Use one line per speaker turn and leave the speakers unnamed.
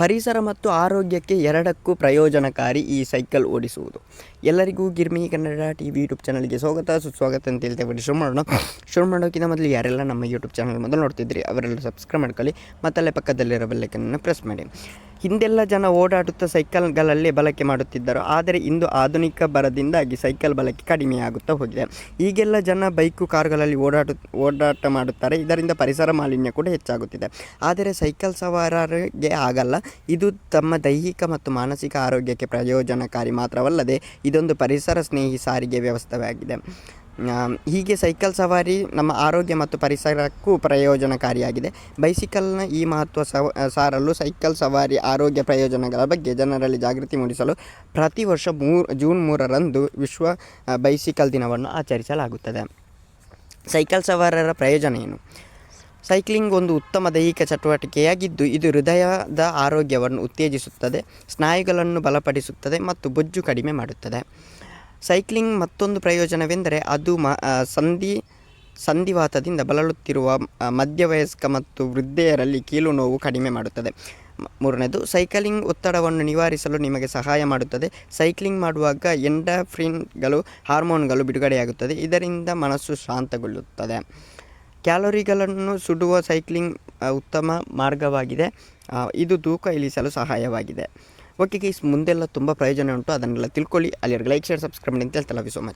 ಪರಿಸರ ಮತ್ತು ಆರೋಗ್ಯಕ್ಕೆ ಎರಡಕ್ಕೂ ಪ್ರಯೋಜನಕಾರಿ ಈ ಸೈಕಲ್ ಓಡಿಸುವುದು. ಎಲ್ಲರಿಗೂ Girmi Kannada T V YouTube ಚಾನಲ್ಗೆ ಸ್ವಾಗತ. ಸುಸ್ವಾಗತ ಅಂತ ಹೇಳ್ತೇವೆ ಶುರು ಮಾಡೋಣ ಶುರು ಮಾಡೋಕ್ಕಿಂತ ಮೊದಲು ಯಾರೆಲ್ಲ ನಮ್ಮ ಯೂಟ್ಯೂಬ್ ಚಾನಲ್ ಮೊದಲು ನೋಡ್ತಿದ್ರಿ ಅವರೆಲ್ಲ ಸಬ್ಸ್ಕ್ರೈಬ್ ಮಾಡ್ಕೊಳ್ಳಿ. ಮತ್ತಲ್ಲೇ ಪಕ್ಕದಲ್ಲಿರೋ ಬೆಲ್ಲೈಕನ್ನು ಪ್ರೆಸ್ ಮಾಡಿ. ಹಿಂದೆಲ್ಲ ಜನ ಓಡಾಡುತ್ತಾ ಸೈಕಲ್ಗಳಲ್ಲೇ ಬಳಕೆ ಮಾಡುತ್ತಿದ್ದರು. ಆದರೆ ಇಂದು ಆಧುನಿಕ ಬರದಿಂದಾಗಿ ಸೈಕಲ್ ಬಳಕೆ ಕಡಿಮೆಯಾಗುತ್ತಾ ಹೋಗಿದೆ. ಈಗೆಲ್ಲ ಜನ ಬೈಕು ಕಾರುಗಳಲ್ಲಿ ಓಡಾಡು, ಓಡಾಟ ಮಾಡುತ್ತಾರೆ. ಇದರಿಂದ ಪರಿಸರ ಮಾಲಿನ್ಯ ಕೂಡ ಹೆಚ್ಚಾಗುತ್ತಿದೆ. ಆದರೆ ಸೈಕಲ್ ಸವಾರರಿಗೆ ಆಗಲ್ಲ. ಇದು ತಮ್ಮ ದೈಹಿಕ ಮತ್ತು ಮಾನಸಿಕ ಆರೋಗ್ಯಕ್ಕೆ ಪ್ರಯೋಜನಕಾರಿ ಮಾತ್ರವಲ್ಲದೆ ಇದೊಂದು ಪರಿಸರ ಸ್ನೇಹಿ ಸಾರಿಗೆ ವ್ಯವಸ್ಥೆಯಾಗಿದೆ. ಹೀಗೆ ಸೈಕಲ್ ಸವಾರಿ ನಮ್ಮ ಆರೋಗ್ಯ ಮತ್ತು ಪರಿಸರಕ್ಕೂ ಪ್ರಯೋಜನಕಾರಿಯಾಗಿದೆ. ಬೈಸಿಕಲ್ನ ಈ ಮಹತ್ವ ಸವ ಸಾರಲು ಸೈಕಲ್ ಸವಾರಿ ಆರೋಗ್ಯ ಪ್ರಯೋಜನಗಳ ಬಗ್ಗೆ ಜನರಲ್ಲಿ ಜಾಗೃತಿ ಮೂಡಿಸಲು ಪ್ರತಿ ವರ್ಷ ಮೂರು ಜೂನ್ ಮೂರರಂದು ವಿಶ್ವ ಬೈಸಿಕಲ್ ದಿನವನ್ನು ಆಚರಿಸಲಾಗುತ್ತದೆ. ಸೈಕಲ್ ಸವಾರರ ಪ್ರಯೋಜನ ಏನು? ಸೈಕ್ಲಿಂಗ್ ಒಂದು ಉತ್ತಮ ದೈಹಿಕ ಚಟುವಟಿಕೆಯಾಗಿದ್ದು, ಇದು ಹೃದಯದ ಆರೋಗ್ಯವನ್ನು ಉತ್ತೇಜಿಸುತ್ತದೆ, ಸ್ನಾಯುಗಳನ್ನು ಬಲಪಡಿಸುತ್ತದೆ ಮತ್ತು ಬೊಜ್ಜು ಕಡಿಮೆ ಮಾಡುತ್ತದೆ. ಸೈಕ್ಲಿಂಗ್ ಮತ್ತೊಂದು ಪ್ರಯೋಜನವೆಂದರೆ ಅದು ಮ ಸಂಧಿ, ಸಂಧಿವಾತದಿಂದ ಬಳಲುತ್ತಿರುವ ಮಧ್ಯವಯಸ್ಕ ಮತ್ತು ವೃದ್ಧೆಯರಲ್ಲಿ ಕೀಲು ನೋವು ಕಡಿಮೆ ಮಾಡುತ್ತದೆ. ಮೂರನೇದು, ಸೈಕಲಿಂಗ್ ಒತ್ತಡವನ್ನು ನಿವಾರಿಸಲು ನಿಮಗೆ ಸಹಾಯ ಮಾಡುತ್ತದೆ. ಸೈಕ್ಲಿಂಗ್ ಮಾಡುವಾಗ ಎಂಡಾಫ್ರಿನ್ಗಳು, ಹಾರ್ಮೋನ್ಗಳು ಬಿಡುಗಡೆಯಾಗುತ್ತದೆ. ಇದರಿಂದ ಮನಸ್ಸು ಶಾಂತಗೊಳ್ಳುತ್ತದೆ. ಕ್ಯಾಲೋರಿಗಳನ್ನು ಸುಡುವ ಸೈಕ್ಲಿಂಗ್ ಉತ್ತಮ ಮಾರ್ಗವಾಗಿದೆ. ಇದು ತೂಕ ಇಳಿಸಲು ಸಹಾಯವಾಗಿದೆ. ಓಕೆ ಗೈಸ್ ಮುಂದೆಲ್ಲ ತುಂಬ ಪ್ರಯೋಜನ ಉಂಟು, ಅದನ್ನೆಲ್ಲ ತಿಳ್ಕೊಳ್ಳಿ. ಅಲ್ಲಿ ಲೈಕ್ ಶೇರ್ ಸಬ್ಸ್ಕ್ರೈಬ್ ಮಾಡಿ ಅಂತ ಹೇಳ್ತಾ ಲವ್ ಯು ಸೊ ಮಚ್